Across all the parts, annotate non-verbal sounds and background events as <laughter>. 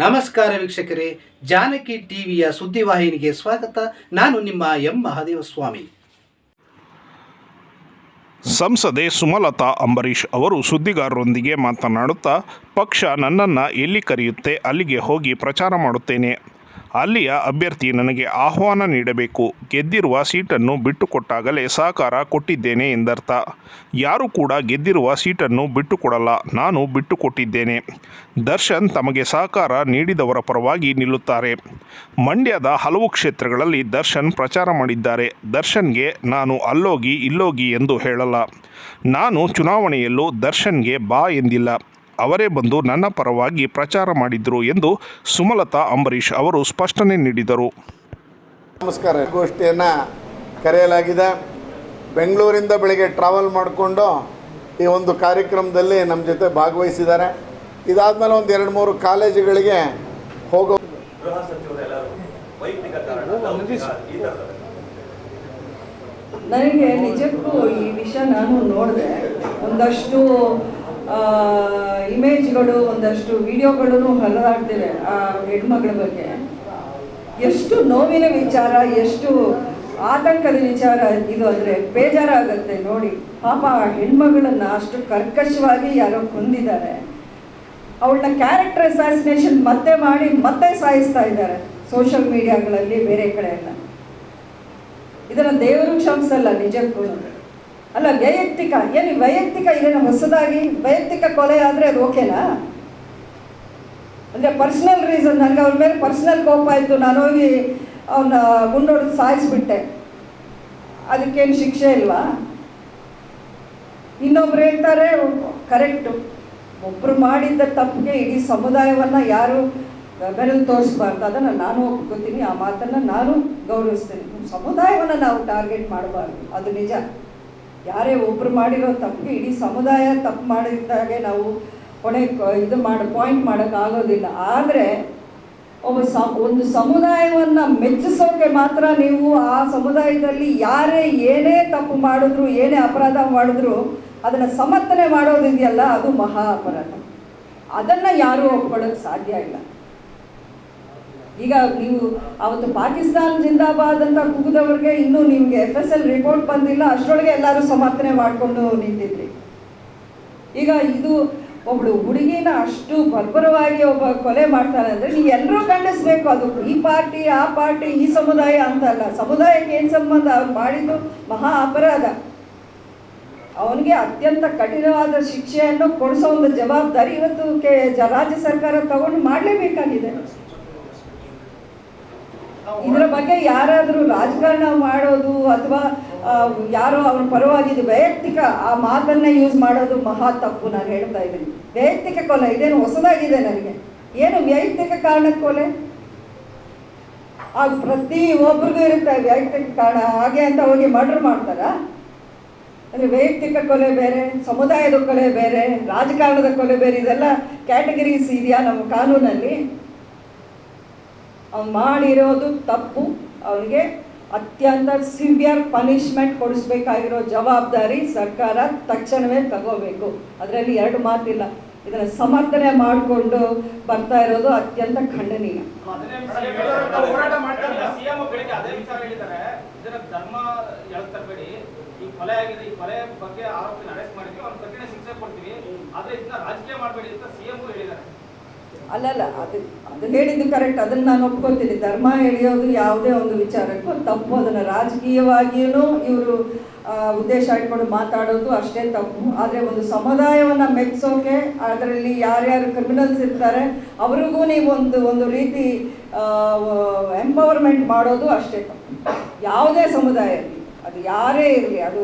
ನಮಸ್ಕಾರ ವೀಕ್ಷಕರೇ, ಜಾನಕಿ ಟಿವಿಯ ಸುದ್ದಿವಾಹಿನಿಗೆ ಸ್ವಾಗತ. ನಾನು ನಿಮ್ಮ ಎಂ. ಮಹಾದೇವ ಸ್ವಾಮಿ ಸಂಸದೆ ಸುಮಲತಾ ಅಂಬರೀಷ್ ಅವರು ಸುದ್ದಿಗಾರರೊಂದಿಗೆ ಮಾತನಾಡುತ್ತಾ, ಪಕ್ಷ ನನ್ನನ್ನು ಎಲ್ಲಿ ಕರೆಯುತ್ತೆ, ಅಲ್ಲಿಗೆ ಹೋಗಿ ಪ್ರಚಾರ ಮಾಡುತ್ತೇನೆ. ಅಲ್ಲಿಯ ಅಭ್ಯರ್ಥಿ ನನಗೆ ಆಹ್ವಾನ ನೀಡಬೇಕು. ಗೆದ್ದಿರುವ ಸೀಟನ್ನು ಬಿಟ್ಟುಕೊಟ್ಟಾಗಲೇ ಸಹಕಾರ ಕೊಟ್ಟಿದ್ದೇನೆ ಎಂದರ್ಥ. ಯಾರು ಕೂಡ ಗೆದ್ದಿರುವ ಸೀಟನ್ನು ಬಿಟ್ಟುಕೊಡಲ್ಲ, ನಾನು ಬಿಟ್ಟುಕೊಟ್ಟಿದ್ದೇನೆ. ದರ್ಶನ್ ತಮಗೆ ಸಹಕಾರ ನೀಡಿದವರ ಪರವಾಗಿ ನಿಲ್ಲುತ್ತಾರೆ. ಮಂಡ್ಯದ ಹಲವು ಕ್ಷೇತ್ರಗಳಲ್ಲಿ ದರ್ಶನ್ ಪ್ರಚಾರ ಮಾಡಿದ್ದಾರೆ. ದರ್ಶನ್ಗೆ ನಾನು ಅಲ್ಲೋಗಿ ಇಲ್ಲೋಗಿ ಎಂದು ಹೇಳಲ್ಲ. ನಾನು ಚುನಾವಣೆಯಲ್ಲೂ ದರ್ಶನ್ಗೆ ಬಾ ಎಂದಿಲ್ಲ. ಅವರೇ ಬಂದು ನನ್ನ ಪರವಾಗಿ ಪ್ರಚಾರ ಮಾಡಿದ್ರು ಎಂದು ಸುಮಲತಾ ಅಂಬರೀಷ್ ಅವರು ಸ್ಪಷ್ಟನೆ ನೀಡಿದರು. ನಮಸ್ಕಾರ. ಗೋಷ್ಠಿಯನ್ನು ಕರೆಯಲಾಗಿದೆ. ಬೆಂಗಳೂರಿಂದ ಬೆಳಿಗ್ಗೆ ಟ್ರಾವೆಲ್ ಮಾಡಿಕೊಂಡು ಈ ಒಂದು ಕಾರ್ಯಕ್ರಮದಲ್ಲಿ ನಮ್ಮ ಜೊತೆ ಭಾಗವಹಿಸಿದ್ದಾರೆ. ಇದಾದಮೇಲೆ ಒಂದು ಎರಡು ಮೂರು ಕಾಲೇಜುಗಳಿಗೆ ಹೋಗೋ ನನಗೆ ನಿಜಕ್ಕೂ ಈ ವಿಷಯ ನಾನು ನೋಡಿದೆ. ಒಂದಷ್ಟು ಇಮೇಜ್ಗಳು ಒಂದಷ್ಟು ವಿಡಿಯೋಗಳು ಹರಿದಾಡ್ತಿವೆ ಆ ಹೆಣ್ಮಗಳ ಬಗ್ಗೆ. ಎಷ್ಟು ನೋವಿನ ವಿಚಾರ, ಎಷ್ಟು ಆತಂಕದ ವಿಚಾರ ಇದು ಅಂದರೆ ಬೇಜಾರಾಗುತ್ತೆ ನೋಡಿ. ಪಾಪ ಆ ಹೆಣ್ಮಗಳನ್ನ ಅಷ್ಟು ಕರ್ಕಶವಾಗಿ ಯಾರೋ ಕೊಂದಿದ್ದಾರೆ. ಅವಳನ್ನ ಕ್ಯಾರೆಕ್ಟರ್ ಅಸಾಸಿನೇಷನ್ ಮತ್ತೆ ಮಾಡಿ ಮತ್ತೆ ಸಾಯಿಸ್ತಾ ಇದ್ದಾರೆ ಸೋಷಿಯಲ್ ಮೀಡಿಯಾಗಳಲ್ಲಿ ಬೇರೆ ಕಡೆ ಎಲ್ಲ. ಇದನ್ನ ದೇವರು ಕ್ಷಮಿಸಲ್ಲ, ನಿಜಕ್ಕೂ. ಅಲ್ಲ, ವೈಯಕ್ತಿಕ, ಏನು ವೈಯಕ್ತಿಕ ಇದೇನು ಹೊಸದಾಗಿ ವೈಯಕ್ತಿಕ ಕೊಲೆ ಆದರೆ ಅದು ಓಕೆನಾ? ಅಂದರೆ ಪರ್ಸ್ನಲ್ ರೀಸನ್, ನನಗೆ ಅವ್ರ ಮೇಲೆ ಪರ್ಸ್ನಲ್ ಕೋಪ ಆಯಿತು, ನಾನು ಹೋಗಿ ಅವನ್ನ ಗುಂಡೊಡೆದು ಸಾಯಿಸ್ಬಿಟ್ಟೆ. ಅದಕ್ಕೇನು ಶಿಕ್ಷೆ ಇಲ್ವಾ? ಇನ್ನೊಬ್ರು ಹೇಳ್ತಾರೆ, ಕರೆಕ್ಟು. ಒಬ್ಬರು ಮಾಡಿದ್ದ ತಪ್ಪಿಗೆ ಇಡೀ ಸಮುದಾಯವನ್ನು ಯಾರು ಬೆರಲ್ ತೋರಿಸ್ಬಾರ್ದು, ಅದನ್ನು ನಾನು ಒಪ್ಕೋತೀನಿ, ಆ ಮಾತನ್ನು ನಾನು ಗೌರವಿಸ್ತೀನಿ. ಸಮುದಾಯವನ್ನು ನಾವು ಟಾರ್ಗೆಟ್ ಮಾಡಬಾರ್ದು, ಅದು ನಿಜ. ಯಾರೇ ಒಬ್ರು ಮಾಡಿರೋ ತಪ್ಪು, ಇಡೀ ಸಮುದಾಯ ತಪ್ಪು ಮಾಡಿದ್ದಾಗೆ ನಾವು ಕೊನೆ ಇದು ಮಾಡಿ ಪಾಯಿಂಟ್ ಮಾಡೋಕ್ಕಾಗೋದಿಲ್ಲ ಆದರೆ ಒಬ್ಬ ಸ, ಒಂದು ಸಮುದಾಯವನ್ನು ಮೆಚ್ಚಿಸೋಕೆ ಮಾತ್ರ ನೀವು ಆ ಸಮುದಾಯದಲ್ಲಿ ಯಾರೇ ಏನೇ ತಪ್ಪು ಮಾಡಿದ್ರು, ಏನೇ ಅಪರಾಧ ಮಾಡಿದ್ರು, ಅದನ್ನು ಸಮರ್ಥನೆ ಮಾಡೋದಿದೆಯಲ್ಲ, ಅದು ಮಹಾ ಅಪರಾಧ. ಅದನ್ನು ಯಾರೂ ಒಪ್ಕೊಳ್ಳೋಕೆ ಸಾಧ್ಯ ಇಲ್ಲ. ಈಗ ನೀವು ಅವತ್ತು ಪಾಕಿಸ್ತಾನ ಜಿಂದಾಬಾದ್ ಅಂತ ಕೂಗಿದವ್ರಿಗೆ ಇನ್ನೂ ನಿಮಗೆ ಎಫ್ ಎಸ್ ಎಲ್ ರಿಪೋರ್ಟ್ ಬಂದಿಲ್ಲ, ಅಷ್ಟರೊಳಗೆ ಎಲ್ಲರೂ ಸಮರ್ಥನೆ ಮಾಡಿಕೊಂಡು ನಿಂತಿದ್ರಿ. ಈಗ ಇದು ಒಬ್ಳು ಹುಡುಗಿನ ಅಷ್ಟು ಬರ್ಬರವಾಗಿ ಒಬ್ಬ ಕೊಲೆ ಮಾಡ್ತಾನೆ ಅಂದರೆ ನೀವು ಎಲ್ಲರೂ ಖಂಡಿಸ್ಬೇಕು ಅದು. ಈ ಪಾರ್ಟಿ, ಆ ಪಾರ್ಟಿ, ಈ ಸಮುದಾಯ ಅಂತ ಅಲ್ಲ ಸಮುದಾಯಕ್ಕೆ ಏನು ಸಂಬಂಧ? ಅವ್ರು ಮಾಡಿದ್ದು ಮಹಾ ಅಪರಾಧ. ಅವನಿಗೆ ಅತ್ಯಂತ ಕಠಿಣವಾದ ಶಿಕ್ಷೆಯನ್ನು ಕೊಡಿಸೋ ಒಂದು ಜವಾಬ್ದಾರಿ ಇವತ್ತು ರಾಜ್ಯ ಸರ್ಕಾರ ತಗೊಂಡು ಮಾಡಲೇಬೇಕಾಗಿದೆ. ಇದರ ಬಗ್ಗೆ ಯಾರಾದರೂ ರಾಜಕಾರಣ ಮಾಡೋದು ಅಥವಾ ಆ, ಯಾರೋ ಅವ್ರ ಪರವಾಗಿದ್ದು ವೈಯಕ್ತಿಕ ಆ ಮಾತನ್ನೇ ಯೂಸ್ ಮಾಡೋದು ಮಹಾ ತಪ್ಪು ನಾನು ಹೇಳ್ತಾ ಇದ್ದೀನಿ. ವೈಯಕ್ತಿಕ ಕೊಲೆ ಇದೇನು ಹೊಸದಾಗಿದೆ ನನಗೆ? ಏನು ವೈಯಕ್ತಿಕ ಕಾರಣಕ್ಕೆ ಕೊಲೆ? ಆಗ ಪ್ರತಿ ಒಬ್ರಿಗೂ ಇರುತ್ತೆ ವೈಯಕ್ತಿಕ ಕಾರಣ. ಹಾಗೆ ಅಂತ ಹೋಗಿ ಮರ್ಡರ್ ಮಾಡ್ತಾರಾ? ಅಂದರೆ ವೈಯಕ್ತಿಕ ಕೊಲೆ ಬೇರೆ ಸಮುದಾಯದ ಕೊಲೆ ಬೇರೆ ರಾಜಕಾರಣದ ಕೊಲೆ ಬೇರೆ ಇದೆಲ್ಲ ಕ್ಯಾಟಗರೀಸ್ ಇದೆಯಾ ನಮ್ಮ ಕಾನೂನಲ್ಲಿ? ಅವ್ನು ಮಾಡಿರೋದು ತಪ್ಪು. ಅವನಿಗೆ ಅತ್ಯಂತ ಸಿವಿಯರ್ ಪನಿಷ್ಮೆಂಟ್ ಕೊಡಿಸ್ಬೇಕಾಗಿರೋ ಜವಾಬ್ದಾರಿ ಸರ್ಕಾರ ತಕ್ಷಣವೇ ತಗೋಬೇಕು. ಅದರಲ್ಲಿ ಎರಡು ಮಾತಿಲ್ಲ. ಇದನ್ನು ಸಮರ್ಥನೆ ಮಾಡಿಕೊಂಡು ಬರ್ತಾ ಇರೋದು ಅತ್ಯಂತ ಖಂಡನೀಯ. ಬಗ್ಗೆ ಆರೋಪಿನ ಅರೆಸ್ಟ್ ಮಾಡಿದ್ವಿ ಅವ್ನು ಕಠಿಣ ಶಿಕ್ಷೆ ಕೊಡ್ತೀವಿ. ಆದ್ರೆ ಇದನ್ನ ರಾಜಕೀಯ ಮಾಡಬೇಡಿ ಅಂತ ಸಿಎಂ ಹೇಳಿದ್ದಾರೆ. ಅಲ್ಲಲ್ಲ, ಅದು ಅದು ಹೇಳಿದ್ದು ಕರೆಕ್ಟ್ ಅದನ್ನು ನಾನು ಒಪ್ಕೊತೀನಿ ಧರ್ಮ ಎಳೆಯೋದು ಯಾವುದೇ ಒಂದು ವಿಚಾರಕ್ಕೂ ತಪ್ಪು. ಅದನ್ನು ರಾಜಕೀಯವಾಗಿಯೂ ಇವರು ಉದ್ದೇಶ ಇಟ್ಕೊಂಡು ಮಾತಾಡೋದು ಅಷ್ಟೇ ತಪ್ಪು. ಆದರೆ ಒಂದು ಸಮುದಾಯವನ್ನು ಮೆಚ್ಚೋಕೆ ಅದರಲ್ಲಿ ಯಾರ್ಯಾರು ಕ್ರಿಮಿನಲ್ಸ್ ಇರ್ತಾರೆ, ಅವ್ರಿಗೂ ನೀವು ಒಂದು ಒಂದು ರೀತಿ ಎಂಪವರ್ಮೆಂಟ್ ಮಾಡೋದು ಅಷ್ಟೇ ತಪ್ಪು. ಯಾವುದೇ ಸಮುದಾಯ ಅದು ಯಾರೇ ಇರಲಿ, ಅದು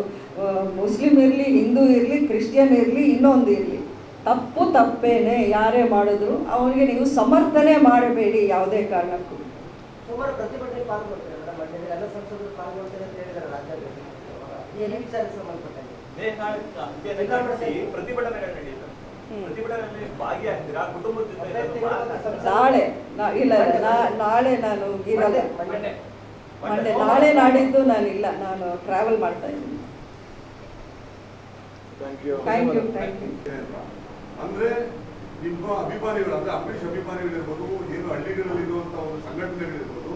ಮುಸ್ಲಿಂ ಇರಲಿ, ಹಿಂದೂ ಇರಲಿ, ಕ್ರಿಶ್ಚಿಯನ್ ಇರಲಿ, ಇನ್ನೊಂದು ಇರಲಿ ತಪ್ಪು ತಪ್ಪೇನೆ ಯಾರೇ ಮಾಡಿದ್ರು ಅವನಿಗೆ ನೀವು ಸಮರ್ಥನೆ ಮಾಡಬೇಡಿ ಯಾವುದೇ ಕಾರಣಕ್ಕೂ. ಸುಮಾರು ಪ್ರತಿಭಟನೆ ಪಾಲ್ಗೊಳ್ತಾರೆ ಮೇಡಮ್ ಮಂಡ್ಯದಲ್ಲಿ ಎಲ್ಲ ಸಂಸದರು ಪಾಲ್ಗೊಳ್ತಾರೆ ಅಂತ ಹೇಳಿದ್ದಾರೆ ವಿಚಾರಕ್ಕೆ? ನಾಳೆ ನಾ- ಇಲ್ಲ ಇಲ್ಲ, ನಾ- ನಾಳೆ ನಾನು ಇರಲ್ಲ ಮಂಡೆ ನಾಳೆ ನಾಡಿದ್ದು ನಾನಿಲ್ಲ ನಾನು ಟ್ರಾವೆಲ್ ಮಾಡ್ತಾ ಇದ್ದೀನಿ. Thank you thank you thank you ಅಂದ್ರೆ ನಿಮ್ಮ ಅಭಿಮಾನಿಗಳು, ಅಂದ್ರೆ ಅಂಬರೀಷ್ ಅಭಿಮಾನಿಗಳಿರ್ಬೋದು, ಏನು ಹಳ್ಳಿಗಳಲ್ಲಿ ಇರುವಂತ ಒಂದು ಸಂಘಟನೆಗಳಿರ್ಬೋದು,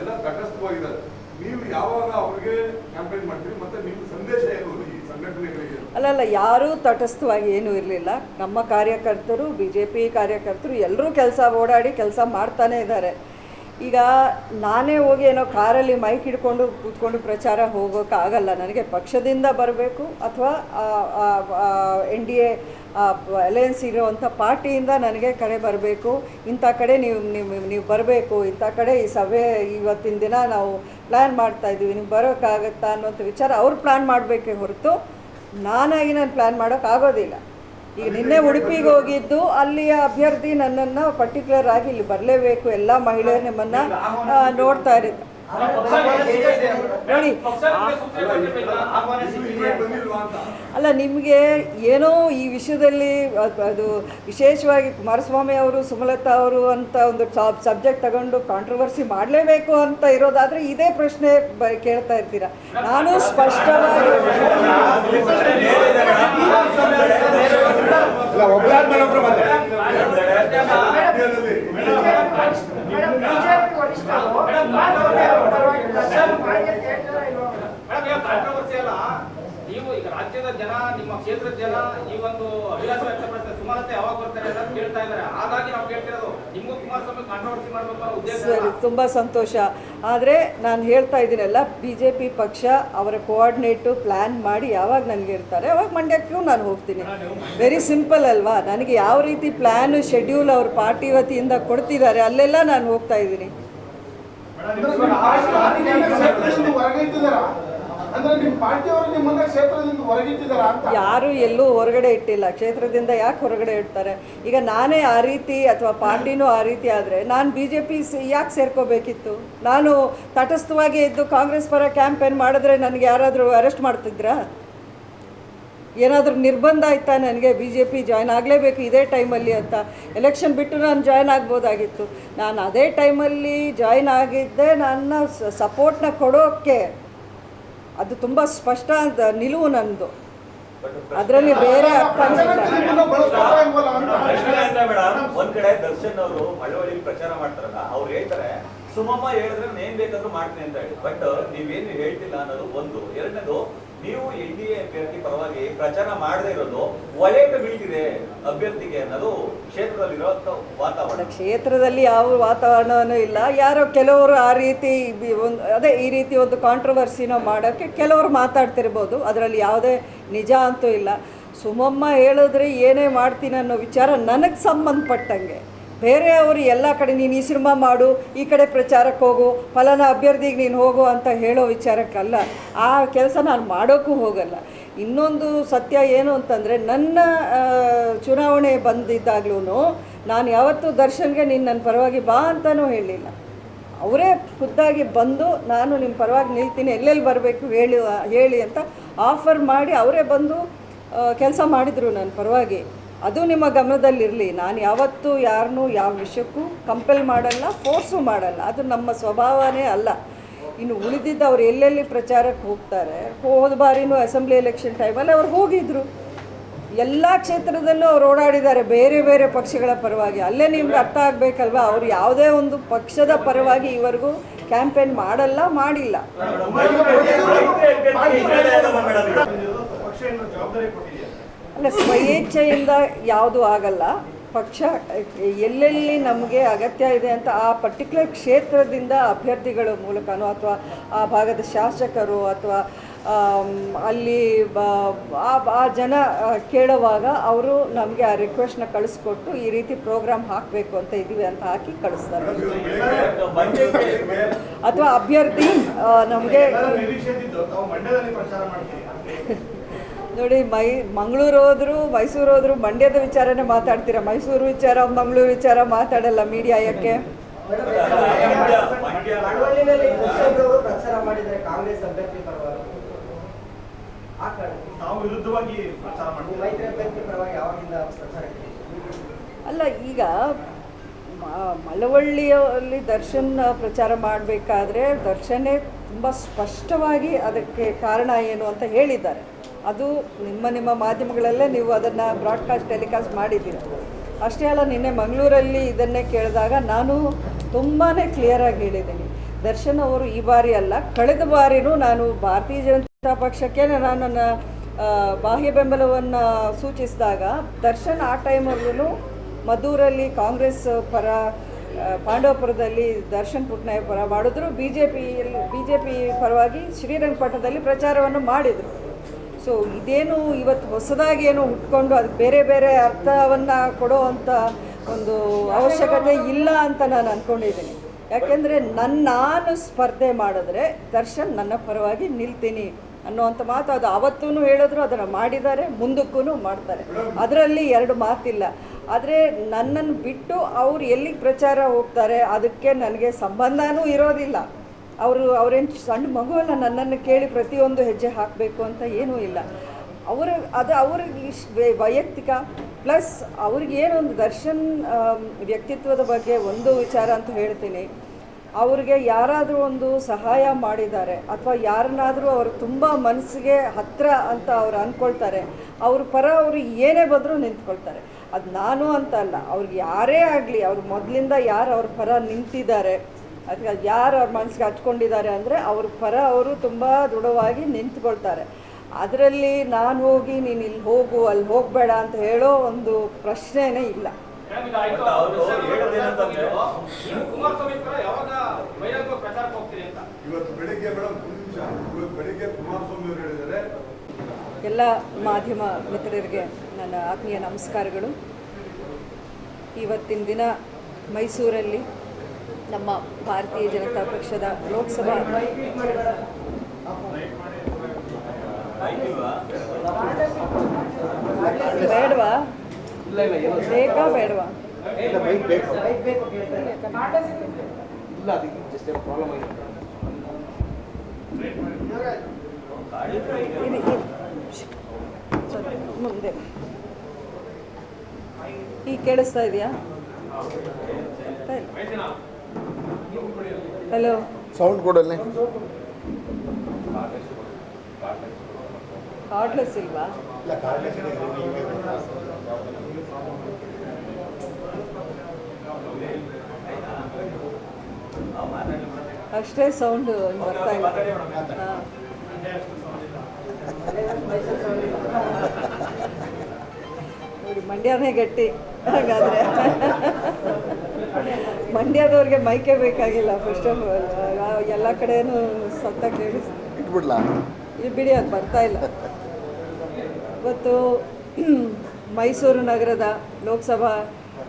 ಎಲ್ಲ ತಟಸ್ಥವಾಗಿದ್ದಾರೆ. ನೀವು ಯಾವಾಗ ಅವ್ರಿಗೆ ಕ್ಯಾಂಪೇನ್ ಮಾಡ್ತೀರಿ? ಮತ್ತೆ ನಿಮ್ಮ ಸಂದೇಶ ಏನು ಈ ಸಂಘಟನೆಗಳಿಗೆ? ಅಲ್ಲ ಯಾರೂ ತಟಸ್ಥವಾಗಿ ಏನೂ ಇರಲಿಲ್ಲ. ನಮ್ಮ ಕಾರ್ಯಕರ್ತರು ಬಿ ಜೆ ಪಿ ಕಾರ್ಯಕರ್ತರು ಎಲ್ಲರೂ ಕೆಲಸ ಓಡಾಡಿ ಕೆಲಸ ಮಾಡ್ತಾನೆ ಇದ್ದಾರೆ. ಈಗ ನಾನೇ ಹೋಗಿ ಏನೋ ಕಾರಲ್ಲಿ ಮೈಕ್ ಹಿಡ್ಕೊಂಡು ಕೂತ್ಕೊಂಡು ಪ್ರಚಾರ ಹೋಗೋಕ್ಕಾಗಲ್ಲ. ನನಗೆ ಪಕ್ಷದಿಂದ ಬರಬೇಕು ಅಥವಾ ಎನ್ ಡಿ ಎ ಅಲಯನ್ಸ್ ಇರುವಂಥ ಪಾರ್ಟಿಯಿಂದ ನನಗೆ ಕರೆ ಬರಬೇಕು. ಇಂಥ ಕಡೆ ನೀವು ನೀವು ನೀವು ಬರಬೇಕು. ಇಂಥ ಕಡೆ ಈ ಸಭೆ ಇವತ್ತಿನ ದಿನ ನಾವು ಪ್ಲ್ಯಾನ್ ಮಾಡ್ತಾ ಇದ್ದೀವಿ. ನೀವು ಬರೋಕ್ಕಾಗತ್ತಾ ಅನ್ನೋಂಥ ವಿಚಾರ ಅವ್ರು ಪ್ಲ್ಯಾನ್ ಮಾಡಬೇಕೇ ಹೊರತು ನಾನಾಗಿ ನಾನು ಪ್ಲ್ಯಾನ್ ಮಾಡೋಕ್ಕಾಗೋದಿಲ್ಲ. ಈಗ ನಿನ್ನೆ ಉಡುಪಿಗೆ ಹೋಗಿದ್ದು, ಅಲ್ಲಿಯ ಅಭ್ಯರ್ಥಿ ನನ್ನನ್ನು ಪರ್ಟಿಕ್ಯುಲರ್ ಆಗಿ ಇಲ್ಲಿ ಬರಲೇಬೇಕು. ಎಲ್ಲ ಮಹಿಳೆಯರು ನಿಮ್ಮನ್ನು ನೋಡ್ತಾ ಇರುತ್ತೆ ನೋಡಿ ಅಲ್ಲ ನಿಮಗೆ ಏನೋ ಈ ವಿಷಯದಲ್ಲಿ ಅದು ವಿಶೇಷವಾಗಿ ಕುಮಾರಸ್ವಾಮಿ ಅವರು ಸುಮಲತಾ ಅವರು ಅಂತ ಒಂದು ಸಬ್ಜೆಕ್ಟ್ ತಗೊಂಡು ಕಾಂಟ್ರವರ್ಸಿ ಮಾಡಲೇಬೇಕು ಅಂತ ಇರೋದಾದರೆ ಇದೇ ಪ್ರಶ್ನೆ ಬ ಕೇಳ್ತಾ ಇರ್ತೀರ ನಾನು ಸ್ಪಷ್ಟವಾಗಿ ಒಬ್ಬರಾದ್ಮೇಲೆ ಅಲ್ಲ ನೀವು ಈಗ ರಾಜ್ಯದ ಜನ, ನಿಮ್ಮ ಕ್ಷೇತ್ರದ ಜನ, ಈ ಒಂದು ಅಭಿಲಾಷ ವ್ಯಕ್ತಪಡಿಸ್ತಾರೆ ಸುಮಾರತೆ ಯಾವಾಗ ಬರ್ತಾರೆ ಅಂತ ಕೇಳ್ತಾ ಇದ್ದಾರೆ. ಹಾಗಾಗಿ ನಾವು ಕೇಳ್ತಿರೋದು, ನಿಮಗೂ ಕುಮಾರಸ್ವಾಮಿ ಕಾಂಟ್ರವರ್ಸಿ ಮಾಡಬೇಕು ಅನ್ನೋ ಉದ್ದೇಶ ತುಂಬ ಸಂತೋಷ. ಆದರೆ ನಾನು ಹೇಳ್ತಾ ಇದ್ದೀನಲ್ಲ ಬಿ ಜೆ ಪಿ ಪಕ್ಷ ಅವರ ಕೋಆರ್ಡಿನೇಟು ಪ್ಲ್ಯಾನ್ ಮಾಡಿ ಯಾವಾಗ ನನಗೆ ಇರ್ತಾರೆ, ಅವಾಗ ಮಂಡ್ಯಕ್ಕೂ ನಾನು ಹೋಗ್ತೀನಿ. ವೆರಿ ಸಿಂಪಲ್ ಅಲ್ವಾ? ನನಗೆ ಯಾವ ರೀತಿ ಪ್ಲ್ಯಾನು ಶೆಡ್ಯೂಲ್ ಅವ್ರ ಪಾರ್ಟಿ ವತಿಯಿಂದ ಕೊಡ್ತಿದ್ದಾರೆ, ಅಲ್ಲೆಲ್ಲ ನಾನು ಹೋಗ್ತಾ ಇದ್ದೀನಿ ಅಂದ್ರೆ ನಿಮ್ಮ ಪಾರ್ಟಿಯವರು ನಿಮ್ಮನ್ನ ಕ್ಷೇತ್ರದಿಂದ ಹೊರಗಿಟ್ಟಿದಾರ ಅಂತ ಯಾರು ಎಲ್ಲೂ ಹೊರಗಡೆ ಇಟ್ಟಿಲ್ಲ. ಕ್ಷೇತ್ರದಿಂದ ಯಾಕೆ ಹೊರಗಡೆ ಇಡ್ತಾರೆ? ಈಗ ನಾನೇ ಆ ರೀತಿ ಅಥವಾ ಪಾರ್ಟಿನೂ ಆ ರೀತಿ ಆದರೆ ನಾನು ಬಿ ಜೆ ಪಿ ಯಾಕೆ ಸೇರ್ಕೋಬೇಕಿತ್ತು? ನಾನು ತಟಸ್ಥವಾಗಿ ಇದ್ದು ಕಾಂಗ್ರೆಸ್ ಪರ ಕ್ಯಾಂಪೇನ್ ಮಾಡಿದ್ರೆ ನನಗೆ ಯಾರಾದರೂ ಅರೆಸ್ಟ್ ಮಾಡ್ತಿದ್ರಾ? ಏನಾದರೂ ನಿರ್ಬಂಧ ಆಯ್ತಾ? ನನಗೆ ಬಿ ಜೆ ಪಿ ಜಾಯ್ನ್ ಆಗಲೇಬೇಕು ಇದೇ ಟೈಮಲ್ಲಿ ಅಂತ. ಎಲೆಕ್ಷನ್ ಬಿಟ್ಟು ನಾನು ಜಾಯ್ನ್ ಆಗ್ಬೋದಾಗಿತ್ತು. ನಾನು ಅದೇ ಟೈಮಲ್ಲಿ ಜಾಯ್ನ್ ಆಗಿದ್ದೆ. ನನ್ನ ಸಪೋರ್ಟ್ನ ಕೊಡೋಕ್ಕೆ ಅದು ತುಂಬ ಸ್ಪಷ್ಟ ನಿಲುವು ನನ್ನದು ಅದರಲ್ಲಿ ಬೇರೆ ದರ್ಶನ್ ಅವರು ಪ್ರಚಾರ ಹೇಳ್ತಾರೆ ಸುಮಮ್ಮ ಹೇಳಿದ್ರೆ ಏನ್ ಬೇಕಾದ್ರೂ ಮಾಡ್ತೀನಿ ಅಂತ ಹೇಳಿ. ಬಟ್ ನೀವೇನು ಹೇಳ್ತಿಲ್ಲ ಅನ್ನೋದು ಒಂದು. ಎರಡನೇದು ನೀವು ಎನ್ ಡಿ ಎ ಅಭ್ಯರ್ಥಿ ಪರವಾಗಿ ಪ್ರಚಾರ ಮಾಡದೇ ಇರೋದು ಒಲೆಗೆ ಬೀಳ್ತಿದೆ ಅಭ್ಯರ್ಥಿಗೆ ಅನ್ನೋದು ಕ್ಷೇತ್ರದಲ್ಲಿ ವಾತಾವರಣ. ಕ್ಷೇತ್ರದಲ್ಲಿ ಯಾವ ವಾತಾವರಣವೂ ಇಲ್ಲ. ಯಾರೋ ಕೆಲವರು ಆ ರೀತಿ ಒಂದು, ಅದೇ ಈ ರೀತಿ ಒಂದು ಕಾಂಟ್ರವರ್ಸಿನ ಮಾಡೋಕ್ಕೆ ಕೆಲವರು ಮಾತಾಡ್ತಿರ್ಬೋದು. ಅದರಲ್ಲಿ ಯಾವುದೇ ನಿಜ ಅಂತೂ ಇಲ್ಲ. ಸುಮಮ್ಮ ಹೇಳಿದ್ರೆ ಏನೇ ಮಾಡ್ತೀನಿ ಅನ್ನೋ ವಿಚಾರ ನನಗೆ ಸಂಬಂಧಪಟ್ಟಂಗೆ. ಬೇರೆಯವರು ಎಲ್ಲ ಕಡೆ ನೀನು ಈ ಸಿನಿಮಾ ಮಾಡು, ಈ ಕಡೆ ಪ್ರಚಾರಕ್ಕೆ ಹೋಗು, ಫಲಾನ ಅಭ್ಯರ್ಥಿಗೆ ನೀನು ಹೋಗು ಅಂತ ಹೇಳೋ ವಿಚಾರಕ್ಕಲ್ಲ. ಆ ಕೆಲಸ ನಾನು ಮಾಡೋಕ್ಕೂ ಹೋಗಲ್ಲ. ಇನ್ನೊಂದು ಸತ್ಯ ಏನು ಅಂತಂದರೆ, ನನ್ನ ಚುನಾವಣೆ ಬಂದಿದ್ದಾಗ್ಲೂ ನಾನು ಯಾವತ್ತೂ ದರ್ಶನ್ಗೆ ನೀನು ನನ್ನ ಪರವಾಗಿ ಬಾ ಅಂತಲೂ ಹೇಳಲಿಲ್ಲ. ಅವರೇ ಖುದ್ದಾಗಿ ಬಂದು ನಾನು ನಿಮ್ಮ ಪರವಾಗಿ ನಿಲ್ತೀನಿ, ಎಲ್ಲೆಲ್ಲಿ ಬರಬೇಕು ಹೇಳಿ ಹೇಳಿ ಅಂತ ಆಫರ್ ಮಾಡಿ ಅವರೇ ಬಂದು ಕೆಲಸ ಮಾಡಿದರು ನನ್ನ ಪರವಾಗಿ. ಅದು ನಿಮ್ಮ ಗಮನದಲ್ಲಿರಲಿ. ನಾನು ಯಾವತ್ತೂ ಯಾರನ್ನೂ ಯಾವ ವಿಷಯಕ್ಕೂ ಕಂಪೆಲ್ ಮಾಡಲ್ಲ ಫೋರ್ಸು ಮಾಡಲ್ಲ. ಅದು ನಮ್ಮ ಸ್ವಭಾವನೇ ಅಲ್ಲ. ಇನ್ನು ಉಳಿದಿದ್ದು ಅವ್ರು ಎಲ್ಲೆಲ್ಲಿ ಪ್ರಚಾರಕ್ಕೆ ಹೋಗ್ತಾರೆ ಹೋದ ಬಾರಿನೂ ಅಸೆಂಬ್ಲಿ ಎಲೆಕ್ಷನ್ ಟೈಮಲ್ಲಿ ಅವ್ರು ಹೋಗಿದ್ರು. ಎಲ್ಲ ಕ್ಷೇತ್ರದಲ್ಲೂ ಅವ್ರು ಓಡಾಡಿದ್ದಾರೆ. ಬೇರೆ ಬೇರೆ ಪಕ್ಷಗಳ ಪರವಾಗಿ. ಅಲ್ಲೇ ನಿಮ್ಗೆ ಅರ್ಥ ಆಗಬೇಕಲ್ವಾ? ಅವ್ರು ಯಾವುದೇ ಒಂದು ಪಕ್ಷದ ಪರವಾಗಿ ಈವರೆಗೂ ಕ್ಯಾಂಪೇನ್ ಮಾಡಲ್ಲ ಮಾಡಿಲ್ಲ. ಪಕ್ಷ ಸ್ವಯೇಚ್ಛೆಯಿಂದ ಯಾವುದು ಆಗಲ್ಲ. ಪಕ್ಷ, ಎಲ್ಲೆಲ್ಲಿ ನಮಗೆ ಅಗತ್ಯ ಇದೆ ಅಂತ ಆ ಪರ್ಟಿಕ್ಯುಲರ್ ಕ್ಷೇತ್ರದಿಂದ ಅಭ್ಯರ್ಥಿಗಳ ಮೂಲಕನೋ ಅಥವಾ ಆ ಭಾಗದ ಶಾಸಕರು ಅಥವಾ ಅಲ್ಲಿ ಆ ಜನ ಕೇಳುವಾಗ ಅವರು ನಮಗೆ ಆ ರಿಕ್ವೆಸ್ಟ್ನ ಕಳಿಸ್ಕೊಟ್ಟು ಈ ರೀತಿ ಪ್ರೋಗ್ರಾಮ್ ಹಾಕಬೇಕು ಅಂತ ಇದ್ದೀವಿ ಅಂತ ಹಾಕಿ ಕಳಿಸ್ತಾರೆ. ಅಥವಾ ಅಭ್ಯರ್ಥಿ ನಮಗೆ ನೋಡಿ ಮೈ ಮಂಗಳೂರು ಹೋದ್ರು ಮೈಸೂರು ಹೋದ್ರು ಮಂಡ್ಯದ ವಿಚಾರನೇ ಮಾತಾಡ್ತೀರಾ? ಮೈಸೂರು ವಿಚಾರ ಮಂಗಳೂರು ವಿಚಾರ ಮಾತಾಡಲ್ಲ ಮೀಡಿಯಾ ಯಾಕೆ? ಅಲ್ಲ ಈಗ ಮಳವಳ್ಳಿಯಲ್ಲಿ ದರ್ಶನ್ ಪ್ರಚಾರ ಮಾಡಬೇಕಾದ್ರೆ ದರ್ಶನೇ ತುಂಬ ಸ್ಪಷ್ಟವಾಗಿ ಅದಕ್ಕೆ ಕಾರಣ ಏನು ಅಂತ ಹೇಳಿದ್ದಾರೆ. ಅದು ನಿಮ್ಮ ನಿಮ್ಮ ಮಾಧ್ಯಮಗಳಲ್ಲೇ ನೀವು ಅದನ್ನು ಬ್ರಾಡ್ಕಾಸ್ಟ್ ಟೆಲಿಕಾಸ್ಟ್ ಮಾಡಿದ್ದೀರ. ಅಷ್ಟೇ ಅಲ್ಲ, ನಿನ್ನೆ ಮಂಗಳೂರಲ್ಲಿ ಇದನ್ನೇ ಕೇಳಿದಾಗ ನಾನು ತುಂಬಾ ಕ್ಲಿಯರಾಗಿ ಹೇಳಿದ್ದೀನಿ. ದರ್ಶನ್ ಅವರು ಈ ಬಾರಿ ಅಲ್ಲ, ಕಳೆದ ಬಾರಿನೂ ನಾನು ಭಾರತೀಯ ಜನತಾ ಪಕ್ಷಕ್ಕೆ ನಾನು ಬಾಹ್ಯ ಬೆಂಬಲವನ್ನು ಸೂಚಿಸಿದಾಗ ದರ್ಶನ್ ಆ ಟೈಮಲ್ಲೂ ಮದ್ದೂರಲ್ಲಿ ಕಾಂಗ್ರೆಸ್ ಪರ ಪಾಂಡವಪುರದಲ್ಲಿ ದರ್ಶನ್ ಪುಟ್ನಾಯ್ ಪರ ಮಾಡಿದ್ರು ಬಿ ಜೆ ಪಿಯಲ್ಲಿ ಬಿ ಜೆ ಪಿ ಪರವಾಗಿ ಶ್ರೀರಂಗಪಟ್ಟಣದಲ್ಲಿ ಪ್ರಚಾರವನ್ನು ಮಾಡಿದರು. ಸೊ ಇದೇನು ಇವತ್ತು ಹೊಸದಾಗಿ ಏನು ಹುಟ್ಕೊಂಡು ಅದಕ್ಕೆ ಬೇರೆ ಬೇರೆ ಅರ್ಥವನ್ನು ಕೊಡೋ ಅಂಥ ಒಂದು ಅವಶ್ಯಕತೆ ಇಲ್ಲ ಅಂತ ನಾನು ಅಂದ್ಕೊಂಡಿದ್ದೀನಿ ಯಾಕೆಂದರೆ ನನ್ನ ನಾನು ಸ್ಪರ್ಧೆ ಮಾಡಿದ್ರೆ ದರ್ಶನ್ ನನ್ನ ಪರವಾಗಿ ನಿಲ್ತೀನಿ ಅನ್ನೋವಂಥ ಮಾತು ಅದು ಅವತ್ತೂ ಹೇಳಿದ್ರು, ಅದನ್ನು ಮಾಡಿದ್ದಾರೆ ಮುಂದಕ್ಕೂ ಮಾಡ್ತಾರೆ. ಅದರಲ್ಲಿ ಎರಡು ಮಾತಿಲ್ಲ. ಆದರೆ ನನ್ನನ್ನು ಬಿಟ್ಟು ಅವ್ರು ಎಲ್ಲಿಗೆ ಪ್ರಚಾರ ಹೋಗ್ತಾರೆ, ಅದಕ್ಕೆ ನನಗೆ ಸಂಬಂಧನೂ ಇರೋದಿಲ್ಲ. ಅವರು, ಅವರೇನು ಸಣ್ಣ ಮಗುವಲ್ಲ, ನನ್ನನ್ನು ಕೇಳಿ ಪ್ರತಿಯೊಂದು ಹೆಜ್ಜೆ ಹಾಕಬೇಕು ಅಂತ ಏನೂ ಇಲ್ಲ. ಅವರ, ಅದು ಅವ್ರಿಗೆ ವೈಯಕ್ತಿಕ, ಪ್ಲಸ್ ಅವ್ರಿಗೇನೊಂದು ದರ್ಶನ್ ವ್ಯಕ್ತಿತ್ವದ ಬಗ್ಗೆ ಒಂದು ವಿಚಾರ ಅಂತ ಹೇಳ್ತೀನಿ. ಅವ್ರಿಗೆ ಯಾರಾದರೂ ಒಂದು ಸಹಾಯ ಮಾಡಿದ್ದಾರೆ, ಅಥವಾ ಯಾರನ್ನಾದರೂ ಅವರು ತುಂಬ ಮನಸ್ಸಿಗೆ ಹತ್ತಿರ ಅಂತ ಅವ್ರು ಅಂದ್ಕೊಳ್ತಾರೆ ಅವ್ರ ಪರ ಅವರು ಏನೇ ಬಂದರೂ ನಿಂತ್ಕೊಳ್ತಾರೆ. ಅದು ನಾನು ಅಂತ ಅಲ್ಲ, ಅವ್ರಿಗೆ ಯಾರೇ ಆಗಲಿ, ಅವ್ರು ಮೊದಲಿಂದ ಯಾರು ಅವ್ರ ಪರ ನಿಂತಿದ್ದಾರೆ ಅಥವಾ ಯಾರು ಅವ್ರ ಮನಸ್ಸಿಗೆ ಹಚ್ಕೊಂಡಿದ್ದಾರೆ ಅಂದರೆ ಅವ್ರ ಪರ ಅವರು ತುಂಬ ದೃಢವಾಗಿ ನಿಂತ್ಕೊಳ್ತಾರೆ. ಅದರಲ್ಲಿ ನಾನು ಹೋಗಿ ನೀನು ಇಲ್ಲಿ ಹೋಗು ಅಲ್ಲಿ ಹೋಗಬೇಡ ಅಂತ ಹೇಳೋ ಒಂದು ಪ್ರಶ್ನೆನೇ ಇಲ್ಲ. ಎಲ್ಲ ಮಾಧ್ಯಮ ಮಿತ್ರರಿಗೆ ನನ್ನ ಆತ್ಮೀಯ ನಮಸ್ಕಾರಗಳು. ಇವತ್ತಿನ ದಿನ ಮೈಸೂರಲ್ಲಿ ನಮ್ಮ ಭಾರತೀಯ ಜನತಾ ಪಕ್ಷದ ಲೋಕಸಭಾ ಬೇಡವಾ? ಬೇಕಾ ಬೇಡವಾ? ಮುಂದೆ. ಈಗ ಕೇಳಿಸ್ತಾ ಇದೆಯಾ? ಹಲೋ ಸೌಂಡ್ ಕೊಡಲ್ಲ ಕಾರ್ಡ್ಲೆಸ್ ಇಲ್ವಾ? ಅಷ್ಟೇ ಸೌಂಡ್ ಬರ್ತಾ ಇಲ್ಲ. ನೋಡಿ ಮಂಡ್ಯನೇ ಗಟ್ಟಿ ಹಾಗಾದರೆ. ಮಂಡ್ಯದವ್ರಿಗೆ ಮೈಕೆ ಬೇಕಾಗಿಲ್ಲ. ಫಸ್ಟ್ ಆಫ್ ಆಲ್ ಎಲ್ಲ ಕಡೆನು ಸತ್ತ ಕೇಳಿಸ್ಬಿಡ್ಲ ಇಟ್ಬಿಡ್ಲಾ? ಇಲ್ಲಿ ಬಿಡಿ ಅದು ಬರ್ತಾ ಇಲ್ಲ. ಇವತ್ತು <clears throat> ಮೈಸೂರು ನಗರದ ಲೋಕಸಭಾ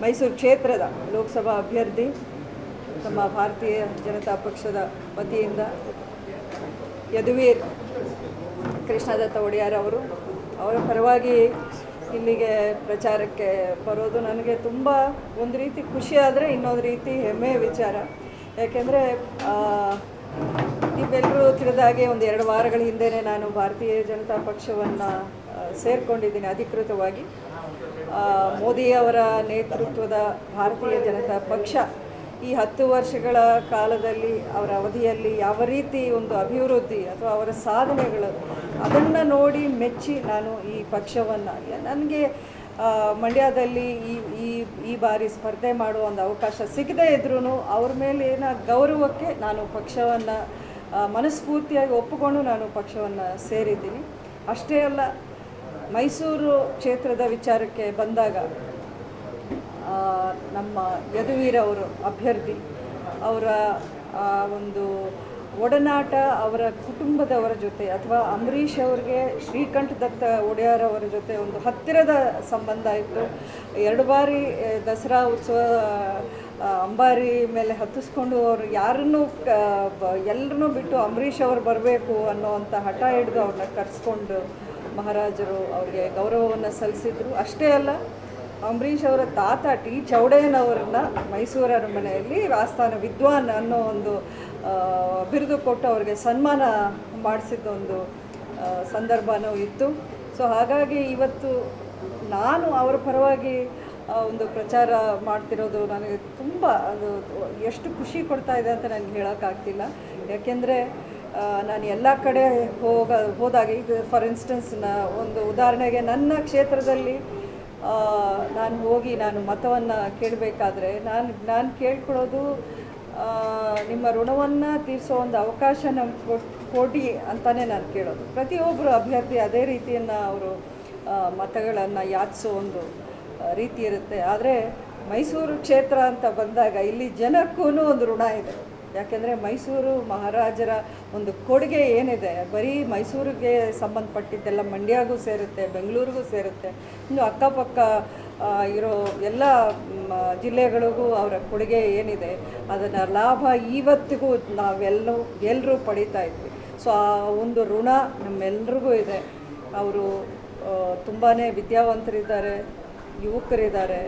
ಮೈಸೂರು ಕ್ಷೇತ್ರದ ಲೋಕಸಭಾ ಅಭ್ಯರ್ಥಿ ನಮ್ಮ ಭಾರತೀಯ ಜನತಾ ಪಕ್ಷದ ವತಿಯಿಂದ ಯದುವೀರ್ ಕೃಷ್ಣದತ್ತ ಒಡೆಯರ್ ಅವರು ಅವರ ಪರವಾಗಿ ಇಲ್ಲಿಗೆ ಪ್ರಚಾರಕ್ಕೆ ಬರೋದು ನನಗೆ ತುಂಬ ಒಂದು ರೀತಿ ಖುಷಿ ಆದರೆ ಇನ್ನೊಂದು ರೀತಿ ಹೆಮ್ಮೆಯ ವಿಚಾರ. ಯಾಕೆಂದರೆ ನೀವೆಲ್ಲರೂ ತಿಳಿದಾಗೆ ಒಂದು ಎರಡು ವಾರಗಳ ಹಿಂದೆಯೇ ನಾನು ಭಾರತೀಯ ಜನತಾ ಪಕ್ಷವನ್ನು ಸೇರಿಕೊಂಡಿದ್ದೀನಿ ಅಧಿಕೃತವಾಗಿ. ಮೋದಿಯವರ ನೇತೃತ್ವದ ಭಾರತೀಯ ಜನತಾ ಪಕ್ಷ ಈ ಹತ್ತು ವರ್ಷಗಳ ಕಾಲದಲ್ಲಿ ಅವರ ಅವಧಿಯಲ್ಲಿ ಯಾವ ರೀತಿ ಒಂದು ಅಭಿವೃದ್ಧಿ ಅಥವಾ ಅವರ ಸಾಧನೆಗಳು, ಅದನ್ನು ನೋಡಿ ಮೆಚ್ಚಿ ನಾನು ಈ ಪಕ್ಷವನ್ನು. ನನಗೆ ಮಂಡ್ಯದಲ್ಲಿ ಈ ಈ ಈ ಬಾರಿ ಸ್ಪರ್ಧೆ ಮಾಡುವ ಒಂದು ಅವಕಾಶ ಸಿಗದೇ ಇದ್ರೂ ಅವ್ರ ಏನ ಗೌರವಕ್ಕೆ ನಾನು ಪಕ್ಷವನ್ನು ಮನಸ್ಫೂರ್ತಿಯಾಗಿ ಒಪ್ಪಿಕೊಂಡು ನಾನು ಪಕ್ಷವನ್ನು ಸೇರಿದ್ದೀನಿ. ಅಷ್ಟೇ ಅಲ್ಲ, ಮೈಸೂರು ಕ್ಷೇತ್ರದ ವಿಚಾರಕ್ಕೆ ಬಂದಾಗ ನಮ್ಮ ಯದುವೀರ್ ಅವರು ಅಭ್ಯರ್ಥಿ, ಅವರ ಒಂದು ಒಡನಾಟ ಅವರ ಕುಟುಂಬದವರ ಜೊತೆ ಅಥವಾ ಅಂಬರೀಷ್ ಅವ್ರಿಗೆ ಶ್ರೀಕಂಠ ದತ್ತ ಒಡೆಯರ್ ಅವರ ಜೊತೆ ಒಂದು ಹತ್ತಿರದ ಸಂಬಂಧ ಇತ್ತು. ಎರಡು ಬಾರಿ ದಸರಾ ಉತ್ಸವ ಅಂಬಾರಿ ಮೇಲೆ ಹತ್ತಿಸ್ಕೊಂಡು ಅವರು ಯಾರನ್ನೂ ಎಲ್ಲರನ್ನೂ ಬಿಟ್ಟು ಅಂಬರೀಷ್ ಅವರು ಬರಬೇಕು ಅನ್ನೋವಂಥ ಹಠ ಹಿಡಿದು ಅವ್ರನ್ನ ಕರೆಸ್ಕೊಂಡು ಮಹಾರಾಜರು ಅವ್ರಿಗೆ ಗೌರವವನ್ನು ಸಲ್ಲಿಸಿದ್ರು. ಅಷ್ಟೇ ಅಲ್ಲ ಅಂಬರೀಷ್ ಅವರ ತಾತ ಟಿ. ಚೌಡಯ್ಯನವರನ್ನ ಮೈಸೂರು ಅರಮನೆಯಲ್ಲಿ ಆಸ್ಥಾನ ವಿದ್ವಾನ್ ಅನ್ನೋ ಒಂದು ಬಿರುದು ಕೊಟ್ಟು ಅವರಿಗೆ ಸನ್ಮಾನ ಮಾಡಿಸಿದ ಒಂದು ಆ, ಸಂದರ್ಭನೂ ಇತ್ತು. ಸೊ ಹಾಗಾಗಿ ಇವತ್ತು ನಾನು ಅವರ ಪರವಾಗಿ ಒಂದು ಪ್ರಚಾರ ಮಾಡ್ತಿರೋದು ನನಗೆ ತುಂಬ ಅದು ಎಷ್ಟು ಖುಷಿ ಕೊಡ್ತಾ ಇದೆ ಅಂತ ನನಗೆ ಹೇಳೋಕ್ಕಾಗ್ತಿಲ್ಲ ಯಾಕೆಂದರೆ ನಾನು ಎಲ್ಲ ಕಡೆ ಹೋಗ ಹೋದಾಗ ಈಗ ಫಾರ್ ಇನ್ಸ್ಟೆನ್ಸ್ನ ಒಂದು ಉದಾಹರಣೆಗೆ ನನ್ನ ಕ್ಷೇತ್ರದಲ್ಲಿ ನಾನು ಹೋಗಿ ನಾನು ಮತವನ್ನು ಕೇಳಬೇಕಾದ್ರೆ ನಾನು ನಾನು ಕೇಳ್ಕೊಳ್ಳೋದು ನಿಮ್ಮ ಋಣವನ್ನು ತೀರಿಸೋ ಒಂದು ಅವಕಾಶ ನಮ್ಮ ಕೊಡಿ ಅಂತಲೇ ನಾನು ಕೇಳೋದು. ಪ್ರತಿಯೊಬ್ಬರು ಅಭ್ಯರ್ಥಿ ಅದೇ ರೀತಿಯನ್ನು ಅವರು ಮತಗಳನ್ನು ಯಾಚಿಸೋ ಒಂದು ರೀತಿ ಇರುತ್ತೆ. ಆದರೆ ಮೈಸೂರು ಕ್ಷೇತ್ರ ಅಂತ ಬಂದಾಗ ಇಲ್ಲಿ ಜನಕ್ಕೂ ಒಂದು ಋಣ ಇದೆ. ಯಾಕೆಂದರೆ ಮೈಸೂರು ಮಹಾರಾಜರ ಒಂದು ಕೊಡುಗೆ ಏನಿದೆ, ಬರೀ ಮೈಸೂರಿಗೆ ಸಂಬಂಧಪಟ್ಟಿದ್ದೆಲ್ಲ ಮಂಡ್ಯಗೂ ಸೇರುತ್ತೆ, ಬೆಂಗಳೂರಿಗೂ ಸೇರುತ್ತೆ. ಇನ್ನು ಅಕ್ಕಪಕ್ಕ ಇರೋ ಎಲ್ಲ ಜಿಲ್ಲೆಗಳಿಗೂ ಅವರ ಕೊಡುಗೆ ಏನಿದೆ, ಅದನ್ನು ಲಾಭ ಇವತ್ತಿಗೂ ನಾವೆಲ್ಲೂ ಎಲ್ಲರೂ ಪಡಿತಾ ಇದ್ವಿ. ಸೊ ಆ ಒಂದು ಋಣ ನಮ್ಮೆಲ್ರಿಗೂ ಇದೆ. ಅವರು ತುಂಬಾ ವಿದ್ಯಾವಂತರಿದ್ದಾರೆ, ಯುವಕರಿದ್ದಾರೆ.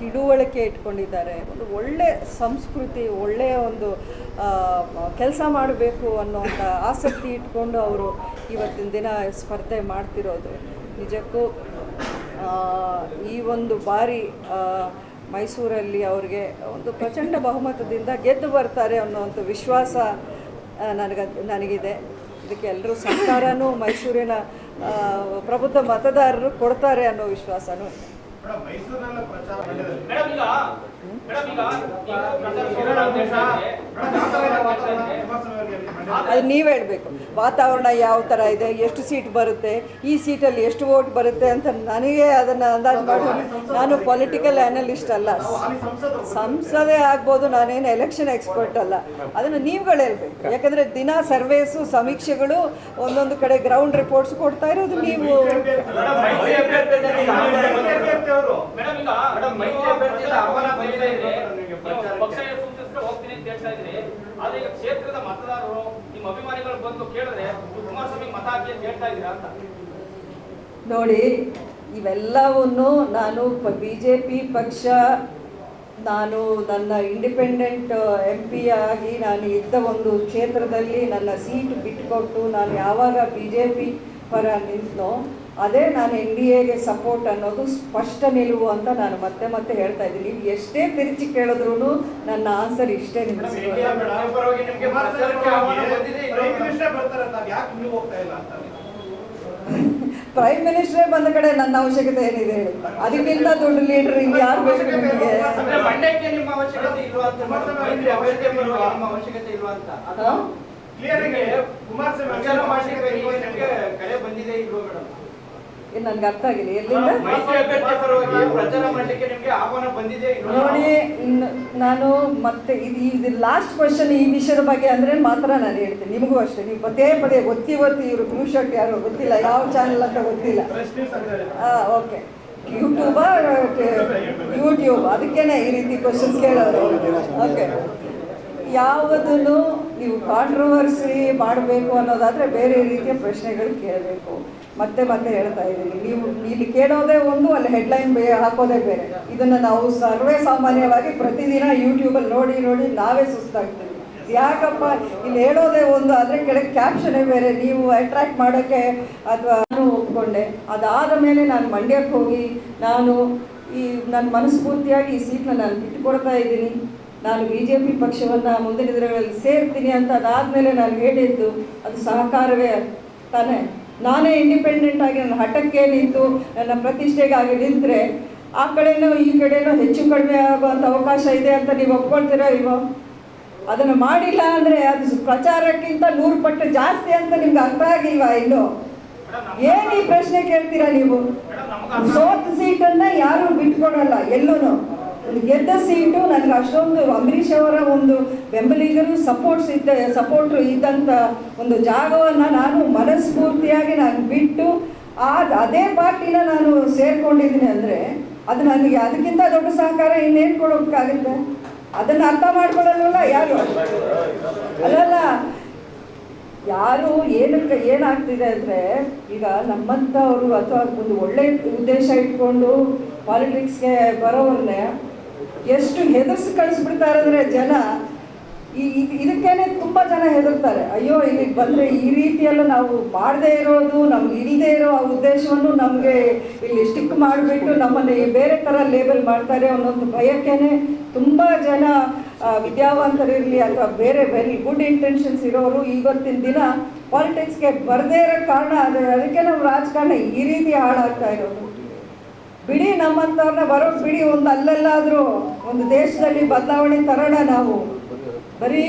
ತಿಳುವಳಿಕೆ ಇಟ್ಕೊಂಡಿದ್ದಾರೆ. ಒಂದು ಒಳ್ಳೆ ಸಂಸ್ಕೃತಿ ಒಳ್ಳೆಯ ಒಂದು ಕೆಲಸ ಮಾಡಬೇಕು ಅನ್ನೋಂಥ ಆಸಕ್ತಿ ಇಟ್ಕೊಂಡು ಅವರು ಇವತ್ತಿನ ದಿನ ಸ್ಪರ್ಧೆ ಮಾಡ್ತಿರೋದು. ನಿಜಕ್ಕೂ ಈ ಒಂದು ಬಾರಿ ಮೈಸೂರಲ್ಲಿ ಅವ್ರಿಗೆ ಒಂದು ಪ್ರಚಂಡ ಬಹುಮತದಿಂದ ಗೆದ್ದು ಬರ್ತಾರೆ ಅನ್ನೋವಂಥ ವಿಶ್ವಾಸ ನನಗೆ, ನನಗಿದೆ. ಇದಕ್ಕೆ ಎಲ್ಲರೂ ಸರ್ಕಾರನೂ ಮೈಸೂರಿನ ಪ್ರಬುದ್ಧ ಮತದಾರರು ಕೊಡ್ತಾರೆ ಅನ್ನೋ ವಿಶ್ವಾಸನೂ ಮೇಡಮ್ ಈಗ ಅದು ನೀವು ಹೇಳಬೇಕು. ವಾತಾವರಣ ಯಾವ ಥರ ಇದೆ ಎಷ್ಟು ಸೀಟ್ ಬರುತ್ತೆ ಈ ಸೀಟಲ್ಲಿ ಎಷ್ಟು ವೋಟ್ ಬರುತ್ತೆ ಅಂತ ನನಗೆ ಅದನ್ನು ಅಂದಾಜು ಮಾಡಿ. ನಾನು ಪೊಲಿಟಿಕಲ್ ಅನಲಿಸ್ಟ್ ಅಲ್ಲ. ಸಂಸದೆ ಆಗ್ಬೋದು ನಾನೇನು ಎಲೆಕ್ಷನ್ ಎಕ್ಸ್ಪರ್ಟ್ ಅಲ್ಲ. ಅದನ್ನು ನೀವುಗಳು ಹೇಳ್ಬೇಕು. ಯಾಕಂದರೆ ದಿನ ಸರ್ವೇಸು ಸಮೀಕ್ಷೆಗಳು ಒಂದೊಂದು ಕಡೆ ಗ್ರೌಂಡ್ ರಿಪೋರ್ಟ್ಸ್ ಕೊಡ್ತಾ ಇರೋದು ನೀವು. ಪಕ್ಷ ಸೂಚಿಸಿದ್ರೆ ಹೋಗ್ತೀನಿ ಅಂತ ಹೇಳ್ತಾ ಇದ್ರಿ ಆದ್ರೆ ಈಗ ಕ್ಷೇತ್ರದ ಮತದಾರರು ನಿಮ್ಮ ಅಭಿಮಾನಿಗಳು ಬಂದು ಕೇಳಿದ್ರೆ ನೀವು ಕುಮಾರಸ್ವಾಮಿ ಮತ ಹಾಕಿ ಅಂತ ಹೇಳ್ತಾ ಇದ್ದೀರಾ ಅಂತ. ನೋಡಿ ಇವೆಲ್ಲವನ್ನು ನಾನು ಬಿ ಜೆ ಪಿ ಪಕ್ಷ ನಾನು ನನ್ನ ಇಂಡಿಪೆಂಡೆಂಟ್ ಎಂ ಪಿ ಆಗಿ ನಾನು ಇದ್ದ ಒಂದು ಕ್ಷೇತ್ರದಲ್ಲಿ ನನ್ನ ಸೀಟ್ ಬಿಟ್ಟುಕೊಟ್ಟು ನಾನು ಯಾವಾಗ ಬಿ ಜೆ ಪಿ ಪರ ನಿಂತನೋ ಅದೇ ನಾನು ಎನ್ ಡಿ ಎಗೆ ಸಪೋರ್ಟ್ ಅನ್ನೋದು ಸ್ಪಷ್ಟ ನಿಲುವು ಅಂತ ನಾನು ಮತ್ತೆ ಮತ್ತೆ ಹೇಳ್ತಾ ಇದ್ದೀನಿ. ನೀವು ಎಷ್ಟೇ ತಿರುಚಿ ಕೇಳಿದ್ರು ನನ್ನ ಆನ್ಸರ್ ಇಷ್ಟೇ ನಿಮಗೆ ಸಿಗೋದು. ಪರವಾಗಿ ನಿಮ್ಗೆ ಪ್ರಚಾರಕ್ಕೆ ಆಹ್ವಾನ ಬಂದಿದೆ ಪ್ರೈಮ್ ಮಿನಿಸ್ಟ್ರೇ ಬಂದ ಕಡೆ ನನ್ನ ಅವಶ್ಯಕತೆ ಏನಿದೆ? ಹೇಳಿ ಅದಕ್ಕಿಂತ ದೊಡ್ಡ ಲೀಡರ್ ಹಿಂಗೆ ಯಾರು ಬೇಕು ನಿಮಗೆ? ಅಂದ್ರೆ ನಿಮ್ಮ ಅವಶ್ಯಕತೆ ಇಲ್ವಾ ಅಂತ ಮೈತ್ರಿ ಅಭ್ಯರ್ಥಿ ಪರವಾಗಿ ನಿಮ್ಮ ಅವಶ್ಯಕತೆ ಇಲ್ವಾ ಅಂತ. ಹಾ? ಕ್ಲಿಯರ್ ಆಗಿ ಕುಮಾರಸ್ವಾಮಿ ಕರೆ ಬಂದಿದೆ ಇಲ್ವಾ ಮೇಡಮ್? ಇದು ನನ್ಗೆ ಅರ್ಥ ಆಗಿಲ್ಲ. ಎಲ್ಲಿಂದ? ನೋಡಿ ಇನ್ನು ನಾನು ಮತ್ತೆ ಇದು ಇದು ಲಾಸ್ಟ್ ಕ್ವಶನ್ ಈ ವಿಷಯದ ಬಗ್ಗೆ ಅಂದ್ರೆ ಮಾತ್ರ ನಾನು ಹೇಳ್ತೀನಿ. ನಿಮಗೂ ಅಷ್ಟೇ. ನೀವು ಪದೇ ಪದೇ ಒತ್ತಿ ಒತ್ತಿ ಇವರು ಬ್ಲೂ ಶರ್ಟ್ ಯಾರು ಗೊತ್ತಿಲ್ಲ. ಯಾವ ಚಾನಲ್ ಅಂತ ಗೊತ್ತಿಲ್ಲ. ಓಕೆ ಯೂಟ್ಯೂಬಾ ಯೂಟ್ಯೂಬ್ ಅದಕ್ಕೇನೆ ಈ ರೀತಿ ಕ್ವಶನ್ಸ್ ಕೇಳೋದು ಓಕೆ ಯಾವುದನ್ನು ನೀವು ಕಾಂಟ್ರವರ್ಸಿ ಮಾಡಬೇಕು ಅನ್ನೋದಾದರೆ ಬೇರೆ ರೀತಿಯ ಪ್ರಶ್ನೆಗಳು ಕೇಳಬೇಕು. ಮತ್ತೆ ಮತ್ತೆ ಹೇಳ್ತಾ ಇದ್ದೀನಿ. ನೀವು ಇಲ್ಲಿ ಕೇಳೋದೇ ಒಂದು, ಅಲ್ಲಿ ಹೆಡ್ಲೈನ್ ಬೇ ಹಾಕೋದೇ ಬೇರೆ. ಇದನ್ನು ನಾವು ಸರ್ವೇ ಸಾಮಾನ್ಯವಾಗಿ ಪ್ರತಿದಿನ ಯೂಟ್ಯೂಬಲ್ಲಿ ನೋಡಿ ನೋಡಿ ನಾವೇ ಸುಸ್ತಾಗ್ತೀವಿ. ಯಾಕಪ್ಪ? ಇಲ್ಲಿ ಹೇಳೋದೇ ಒಂದು, ಆದರೆ ಕೆಳಗೆ ಕ್ಯಾಪ್ಷನೇ ಬೇರೆ. ನೀವು ಅಟ್ರಾಕ್ಟ್ ಮಾಡೋಕ್ಕೆ ಅಥವಾ ನಾನು ಒಪ್ಕೊಂಡೆ. ಅದಾದ ಮೇಲೆ ನಾನು ಮಂಡ್ಯಕ್ಕೆ ಹೋಗಿ, ನಾನು ಈ ನನ್ನ ಮನಸ್ಫೂರ್ತಿಯಾಗಿ ಈ ಸೀಟ್ನ ನಾನು ಬಿಟ್ಟುಕೊಡ್ತಾ ಇದ್ದೀನಿ. ನಾನು ಬಿ ಜೆ ಪಿ ಪಕ್ಷವನ್ನು ಮುಂದಿನ ದಿನಗಳಲ್ಲಿ ಸೇರ್ತೀನಿ ಅಂತ ಅದಾದಮೇಲೆ ನಾನು ಹೇಳಿದ್ದು, ಅದು ಸಹಕಾರವೇ ತಾನೇ? ನಾನೇ ಇಂಡಿಪೆಂಡೆಂಟ್ ಆಗಿ ನನ್ನ ಹಠಕ್ಕೆ ನಿಂತು ನನ್ನ ಪ್ರತಿಷ್ಠೆಗಾಗಿ ನಿಂತರೆ, ಆ ಕಡೆನೂ ಈ ಕಡೆನೂ ಹೆಚ್ಚು ಕಡಿಮೆ ಆಗುವಂಥ ಅವಕಾಶ ಇದೆ ಅಂತ ನೀವು ಒಪ್ಕೊಳ್ತೀರಾ ಇಲ್ವೋ? ಅದನ್ನು ಮಾಡಿಲ್ಲ ಅಂದರೆ ಅದು ಪ್ರಚಾರಕ್ಕಿಂತ ನೂರು ಪಟ್ಟು ಜಾಸ್ತಿ ಅಂತ ನಿಮ್ಗೆ ಅರ್ಥ ಆಗಿಲ್ವಾ ಇನ್ನು? ಏನು ಈ ಪ್ರಶ್ನೆ ಕೇಳ್ತೀರಾ ನೀವು? ಸೋತ್ ಸೀಟನ್ನ ಯಾರು ಬಿಟ್ಕೊಡಲ್ಲ ಎಲ್ಲೂ ಗೆದ್ದ ಸೀಟು ನನಗೆ ಅಷ್ಟೊಂದು ಅಂಬರೀಷ್ ಅವರ ಒಂದು ಬೆಂಬಲಿಗರು ಸಪೋರ್ಟ್ಸ್ ಇದ್ದ ಸಪೋರ್ಟ್ರು ಇದ್ದಂಥ ಒಂದು ಜಾಗವನ್ನು ನಾನು ಮನಸ್ಫೂರ್ತಿಯಾಗಿ ನಾನು ಬಿಟ್ಟು ಆ ಅದೇ ಪಾರ್ಟಿನ ನಾನು ಸೇರ್ಕೊಂಡಿದ್ದೀನಿ ಅಂದರೆ ಅದು ನನಗೆ ಅದಕ್ಕಿಂತ ದೊಡ್ಡ ಸಹಕಾರ ಇನ್ನೇನು ಕೊಡೋಕ್ಕಾಗುತ್ತೆ ಅದನ್ನು ಅರ್ಥ ಮಾಡ್ಕೊಳ್ಳಲ್ಲ ಯಾರು? ಅಲ್ಲಲ್ಲ, ಯಾರು ಏನಕ್ಕೆ ಏನಾಗ್ತಿದೆ ಅಂದರೆ ಈಗ ನಮ್ಮಂಥವ್ರು ಅಥವಾ ಒಂದು ಒಳ್ಳೆ ಉದ್ದೇಶ ಇಟ್ಕೊಂಡು ಪಾಲಿಟಿಕ್ಸ್ಗೆ ಬರೋರನ್ನೇ ಎಷ್ಟು ಹೆದರ್ಸಿ ಕಳಿಸ್ಬಿಡ್ತಾರೆ ಅಂದರೆ ಜನ ಈ ಇದ್- ಇದಕ್ಕೇನೆ ತುಂಬ ಜನ ಹೆದರ್ತಾರೆ. ಅಯ್ಯೋ, ಇಲ್ಲಿಗೆ ಬಂದರೆ ಈ ರೀತಿಯೆಲ್ಲ ನಾವು ಮಾಡದೇ ಇರೋದು, ನಮ್ಗೆ ಇಲ್ಲದೆ ಇರೋ ಆ ಉದ್ದೇಶವನ್ನು ನಮಗೆ ಇಲ್ಲಿ ಸ್ಟಿಕ್ ಮಾಡಿಬಿಟ್ಟು ನಮ್ಮನ್ನು ಬೇರೆ ಥರ ಲೇಬಲ್ ಮಾಡ್ತಾರೆ ಅನ್ನೋದು ಭಯಕ್ಕೇನೆ ತುಂಬ ಜನ ವಿದ್ಯಾವಂತರಿರಲಿ ಅಥವಾ ಬೇರೆ ವೆರಿ ಗುಡ್ ಇಂಟೆನ್ಷನ್ಸ್ ಇರೋರು ಇವತ್ತಿನ ದಿನ ಪಾಲಿಟಿಕ್ಸ್ಗೆ ಬರದೇ ಇರೋ ಕಾರಣ ಅದೇ ಅದಕ್ಕೆ ನಾವು ರಾಜಕಾರಣ ಈ ರೀತಿ ಹಾಳಾಗ್ತಾ ಇರೋದು. ಬಿಡಿ ನಮ್ಮಂಥವ್ರನ್ನ ಬರೋ ಬಿಡಿ, ಒಂದು ಅಲ್ಲೆಲ್ಲಾದರೂ, ಒಂದು ದೇಶದಲ್ಲಿ ಬದಲಾವಣೆ ತರೋಣ ನಾವು. ಬರೀ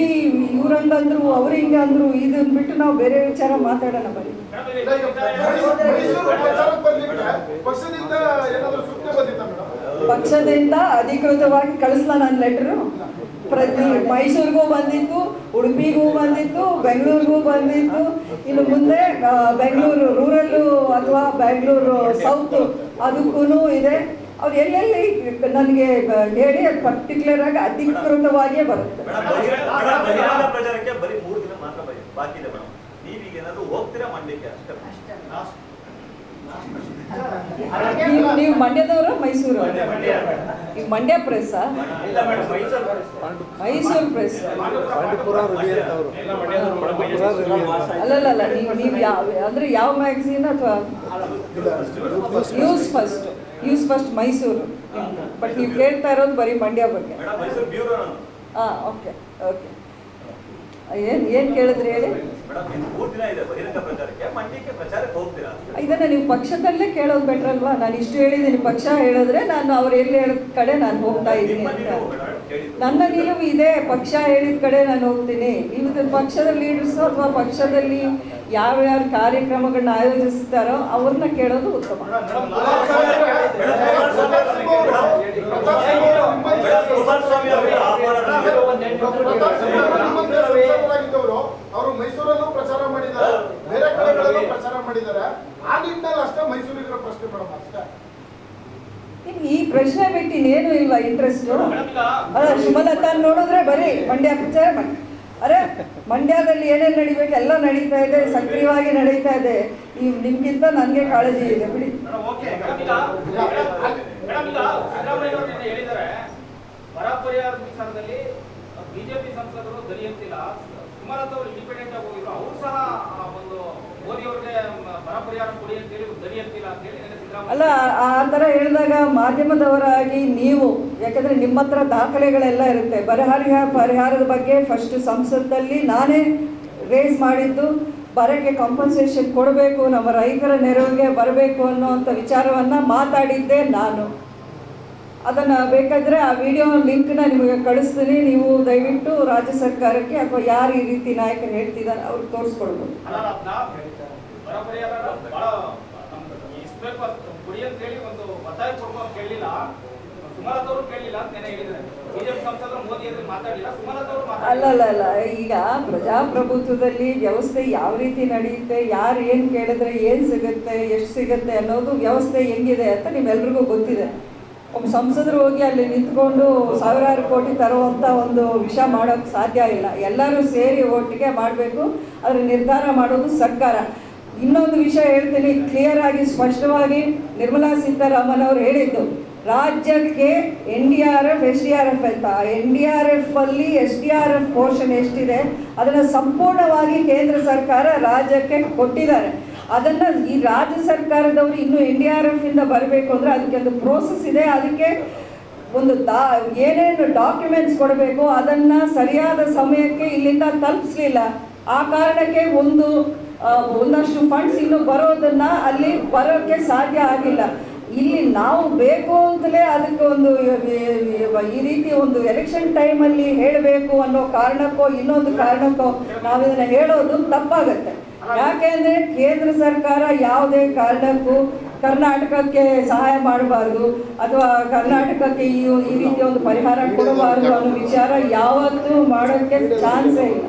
ಇವ್ರಂಗಂದ್ರು ಅವ್ರು ಹಿಂಗೆ ಅಂದ್ರು ಇದನ್ನ ಬಿಟ್ಟು ನಾವು ಬೇರೆ ವಿಚಾರ ಮಾತಾಡೋಣ ಬರೀ ಪಕ್ಷದಿಂದ ಅಧಿಕೃತವಾಗಿ ಕಳಿಸ್ಲಾ ನನ್ನ ಲೆಟ್ರು? ಪ್ರತಿ ಮೈಸೂರಿಗೂ ಬಂದಿತ್ತು, ಉಡುಪಿಗೂ ಬಂದಿತ್ತು, ಬೆಂಗಳೂರಿಗೂ ಬಂದಿತ್ತು. ಇನ್ನು ಮುಂದೆ ಬೆಂಗಳೂರು, ರೂರಲ್ಲು ಅಥವಾ ಬೆಂಗಳೂರು, ಸೌತ್ ಅದಕ್ಕೂ ಇದೆ. ಅವ್ರು ಎಲ್ಲೆಲ್ಲಿ ನನಗೆ ಹೇಳಿ ಅದು ಪರ್ಟಿಕ್ಯುಲರ್ ಆಗಿ ಅಧಿಕೃತವಾಗಿಯೇ ಬರುತ್ತೆ. ಪ್ರಚಾರಕ್ಕೆ ಬರೀ ಮೂರು ದಿನ ಮಾತ್ರ ಬಾಕಿ ಇದೆ ಮೇಡಮ್ ನೀವೀಗ ಏನಾದ್ರು ಹೋಗ್ತೀರಾ ಮಂಡ್ಯಕ್ಕೆ? ಅಷ್ಟೇ. ನೀವು ನೀವು ಮಂಡ್ಯದವರು ಮೈಸೂರು? ಈ ಈಗ ಮಂಡ್ಯ ಪ್ರೆಸ್ ಮೈಸೂರು ಪ್ರೆಸ್ ಅಲ್ಲಲ್ಲ ನೀವು ನೀವು ಯಾವ ಅಂದ್ರೆ ಯಾವ ಮ್ಯಾಗ್ಝಿನ್ ಅಥವಾ? News first news first Mysuru. But ನೀವು ಕೇಳ್ತಾ ಇರೋದು ಬರೀ ಮಂಡ್ಯ ಬಗ್ಗೆ. ಹಾ ಮೈಸೂರು ಬ್ಯೂರೋ ನಾನು ಹಾಂ ಓಕೆ ಓಕೆ ಏನು ಏನು ಕೇಳಿದ್ರಿ ಹೇಳಿ? ಮೇಡಮ್ ಇನ್ನು ಮೂರು ಇದೆ ಬಹಿರಂಗ ಪ್ರಚಾರಕ್ಕೆ ಮಂಡ್ಯಕ್ಕೆ ಪ್ರಚಾರಕ್ಕೆ ಹೋಗ್ತೀರಾ? ಇದನ್ನ ನೀವು ಪಕ್ಷದಲ್ಲೇ ಕೇಳೋದು ಬೆಟ್ರಲ್ವಾ ನಾನು ಇಷ್ಟು ಹೇಳಿದ್ದೀನಿ ಪಕ್ಷ ಹೇಳಿದ್ರೆ ನಾನು ಅವ್ರು ಎಲ್ಲಿ ಹೇಳಿದ ಕಡೆ ನಾನು ಹೋಗ್ತಾ ಇದ್ದೀನಿ ನನ್ನ ನಿಲುವು ಇದೆ ಪಕ್ಷ ಹೇಳಿದ ಕಡೆ ನಾನು ಹೋಗ್ತೀನಿ. ಇವತ್ತು ಪಕ್ಷದ ಲೀಡರ್ಸ್ ಅಥವಾ ಪಕ್ಷದಲ್ಲಿ ಯಾವ್ಯಾವ ಕಾರ್ಯಕ್ರಮಗಳನ್ನ ಆಯೋಜಿಸ್ತಾರೋ ಅವ್ರನ್ನ ಕೇಳೋದು ಉತ್ತಮ. ಕುಮಾರಸ್ವಾಮಿ ಅವರಿಗೆ ಆಹ್ವಾನ ಸಂಸದರಾಗಿದ್ದವರು ಅವರು ಮೈಸೂರಲ್ಲೂ ಪ್ರಚಾರ ಮಾಡಿದ್ದಾರೆ. ಬೇರೆ ಕಡೆಗಳಲ್ಲೂ ಪ್ರಚಾರ ಮಾಡಿದ್ದಾರೆ. ಆ ನಿಟ್ಟಿನಲ್ಲಿ ಅಷ್ಟೇ ಮೈಸೂರಿಗರ ಪ್ರಶ್ನೆ ಮೇಡಮ್ ಅಷ್ಟೇ. ಈ ಪ್ರಶ್ನೆ ಬಿಟ್ಟು ಇನ್ನೇನು ಇಲ್ವಾ ಇಂಟ್ರೆಸ್ಟ್ ಅಲ್ಲ ಸುಮಲತಾ ನೋಡಿದ್ರೆ ಬರೀ ಮಂಡ್ಯ ಪ್ರಚಾರ ಮಾಡಿ. ಅರೆ ಮಂಡ್ಯದಲ್ಲಿ ಏನೇನು ನಡಿಬೇಕು? ಎಲ್ಲ ನಡೀತಾ ಇದೆ ಸಕ್ರಿಯವಾಗಿ ನಡೀತಾ ಇದೆ. ನೀವು ನಿಮ್ಗಿಂತ ನನಗೆ ಕಾಳಜಿ ಇದೆ ಬಿಡಿ ಮೇಡಮ್ ಓಕೆ ಮೇಡಮ್ ಈಗ ಮೇಡಮ್ ಈಗ ಸಿದ್ದರಾಮಯ್ಯ ಅವರು ನಿನ್ನೆ ಹೇಳಿದ್ದಾರೆ ಬರ ವಿಚಾರದಲ್ಲಿ ಬಿಜೆಪಿ ಸಂಸದರು ದನಿ ಸುಮಾರತ್ ಅವರು ಇಂಡಿಪೆಂಡೆಂಟ್ ಆಗಿ ಹೋಗಿದ್ರು. ಅವರು ಸಹ ಒಂದು ಮೋದಿ ಅವ್ರಿಗೆ ಬರ ಪರಿಹಾರ ಕೊಡಿ ಅಂತ ಹೇಳಿ ದನಿ ಅಂತ ಹೇಳಿ ಅಲ್ಲ, ಆ ಹೇಳಿದಾಗ ಮಾಧ್ಯಮದವರಾಗಿ ನೀವು, ಯಾಕಂದ್ರೆ ನಿಮ್ಮ ಹತ್ರ ದಾಖಲೆಗಳೆಲ್ಲ ಇರುತ್ತೆ. ಪರಿಹಾರ ಪರಿಹಾರದ ಬಗ್ಗೆ ಫಸ್ಟ್ ಸಂಸತ್ತಲ್ಲಿ ನಾನೇ ರೇಸ್ ಮಾಡಿದ್ದು. ಬರಕ್ಕೆ ಕಾಂಪನ್ಸೇಷನ್ ಕೊಡಬೇಕು, ನಮ್ಮ ರೈತರ ನೆರವಿಗೆ ಬರಬೇಕು ಅನ್ನೋವಂಥ ವಿಚಾರವನ್ನು ಮಾತಾಡಿದ್ದೆ ನಾನು. ಅದನ್ನು ಬೇಕಾದರೆ ಆ ವಿಡಿಯೋ ಲಿಂಕ್ನ ನಿಮಗೆ ಕಳಿಸ್ತೀನಿ. ನೀವು ದಯವಿಟ್ಟು ರಾಜ್ಯ ಸರ್ಕಾರಕ್ಕೆ ಅಥವಾ ಯಾರು ಈ ರೀತಿ ನಾಯಕರು ಹೇಳ್ತಿದ್ದಾರೆ ಅವ್ರಿಗೆ ತೋರಿಸ್ಕೊಳ್ಬೋದು ಅಲ್ಲ ಅಲ್ಲ ಅಲ್ಲ. ಈಗ ಪ್ರಜಾಪ್ರಭುತ್ವದಲ್ಲಿ ವ್ಯವಸ್ಥೆ ಯಾವ ರೀತಿ ನಡೆಯುತ್ತೆ ಯಾರು ಏನು ಕೇಳಿದ್ರೆ ಏನು ಸಿಗುತ್ತೆ ಎಷ್ಟು ಸಿಗುತ್ತೆ ಅನ್ನೋದು ವ್ಯವಸ್ಥೆ ಹೆಂಗಿದೆ ಅಂತ ನಿಮ್ಮೆಲ್ರಿಗೂ ಗೊತ್ತಿದೆ. ಒಬ್ಬ ಸಂಸದರು ಹೋಗಿ ಅಲ್ಲಿ ನಿಂತ್ಕೊಂಡು ಸಾವಿರಾರು ಕೋಟಿ ತರುವಂಥ ಒಂದು ವಿಷಯ ಮಾಡೋಕ್ಕೆ ಸಾಧ್ಯ ಇಲ್ಲ. ಎಲ್ಲರೂ ಸೇರಿ ಒಟ್ಟಿಗೆ ಮಾಡಬೇಕು. ಅದರ ನಿರ್ಧಾರ ಮಾಡೋದು ಸರ್ಕಾರ. ಇನ್ನೊಂದು ವಿಷಯ ಹೇಳ್ತೀನಿ. ಕ್ಲಿಯರ್ ಆಗಿ, ಸ್ಪಷ್ಟವಾಗಿ ನಿರ್ಮಲಾ ಸೀತಾರಾಮನ್ ಅವರು ಹೇಳಿದ್ದು, ರಾಜ್ಯಕ್ಕೆ N D R F S D R F ಅಂತ. ಎನ್ ಡಿ ಆರ್ ಎಫ್ ಅಲ್ಲಿ S D R F portion ಎಷ್ಟಿದೆ, ಅದನ್ನು ಸಂಪೂರ್ಣವಾಗಿ ಕೇಂದ್ರ ಸರ್ಕಾರ ರಾಜ್ಯಕ್ಕೆ ಕೊಟ್ಟಿದ್ದಾರೆ. ಅದನ್ನು ಈ ರಾಜ್ಯ ಸರ್ಕಾರದವರು ಇನ್ನು ಎನ್ ಡಿ ಆರ್ ಎಫ್ ಇಂದ ಬರಬೇಕು ಅಂದರೆ ಅದಕ್ಕೆ ಒಂದು ಪ್ರೋಸೆಸ್ ಇದೆ. ಅದಕ್ಕೆ ಒಂದು ದಾ, ಏನೇನು ಡಾಕ್ಯುಮೆಂಟ್ಸ್ ಕೊಡಬೇಕು ಅದನ್ನು ಸರಿಯಾದ ಸಮಯಕ್ಕೆ ಇಲ್ಲಿಂದ ತಲುಪಿಸ್ಲಿಲ್ಲ. ಆ ಕಾರಣಕ್ಕೆ ಒಂದು ಒಂದಷ್ಟು ಫಂಡ್ಸ್ ಇನ್ನು ಬರೋದನ್ನ ಅಲ್ಲಿ ಬರೋಕ್ಕೆ ಸಾಧ್ಯ ಆಗಿಲ್ಲ. ಇಲ್ಲಿ ನಾವು ಬೇಕು ಅಂತಲೇ ಅದಕ್ಕೆ ಒಂದು, ಈ ರೀತಿ ಒಂದು ಎಲೆಕ್ಷನ್ ಟೈಮಲ್ಲಿ ಹೇಳಬೇಕು ಅನ್ನೋ ಕಾರಣಕ್ಕೋ, ಇನ್ನೊಂದು ಕಾರಣಕ್ಕೋ ನಾವು ಹೇಳೋದು ತಪ್ಪಾಗತ್ತೆ. ಯಾಕೆಂದ್ರೆ ಕೇಂದ್ರ ಸರ್ಕಾರ ಯಾವುದೇ ಕಾರಣಕ್ಕೂ ಕರ್ನಾಟಕಕ್ಕೆ ಸಹಾಯ ಮಾಡಬಾರ್ದು ಅಥವಾ ಕರ್ನಾಟಕಕ್ಕೆ ಈ ಈ ರೀತಿ ಒಂದು ಪರಿಹಾರ ಕೊಡಬಾರ್ದು ಅನ್ನೋ ವಿಚಾರ ಯಾವತ್ತೂ ಮಾಡೋಕ್ಕೆ ಚಾನ್ಸೇ ಇಲ್ಲ.